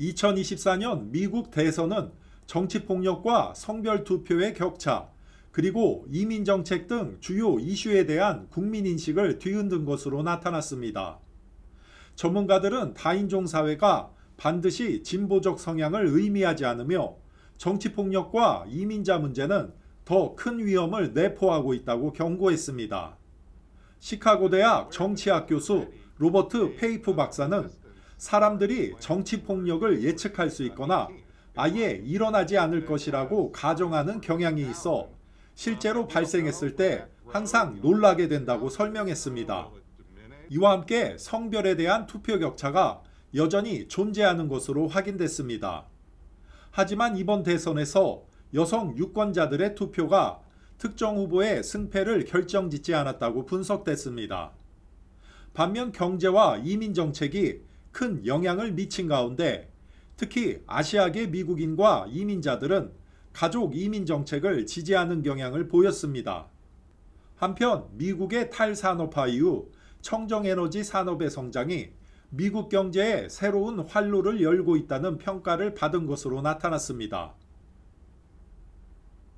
2024년 미국 대선은 정치폭력과 성별 투표의 격차, 그리고 이민 정책 등 주요 이슈에 대한 국민 인식을 뒤흔든 것으로 나타났습니다. 전문가들은 다인종 사회가 반드시 진보적 성향을 의미하지 않으며 정치폭력과 이민자 문제는 더 큰 위험을 내포하고 있다고 경고했습니다. 시카고 대학 정치학 교수 로버트 페이프 박사는 사람들이 정치 폭력을 예측할 수 있거나 아예 일어나지 않을 것이라고 가정하는 경향이 있어 실제로 발생했을 때 항상 놀라게 된다고 설명했습니다. 이와 함께 성별에 대한 투표 격차가 여전히 존재하는 것으로 확인됐습니다. 하지만 이번 대선에서 여성 유권자들의 투표가 특정 후보의 승패를 결정짓지 않았다고 분석됐습니다. 반면 경제와 이민 정책이 큰 영향을 미친 가운데 특히 아시아계 미국인과 이민자들은 가족 이민 정책을 지지하는 경향을 보였습니다. 한편 미국의 탈산업화 이후 청정에너지 산업의 성장이 미국 경제에 새로운 활로를 열고 있다는 평가를 받은 것으로 나타났습니다.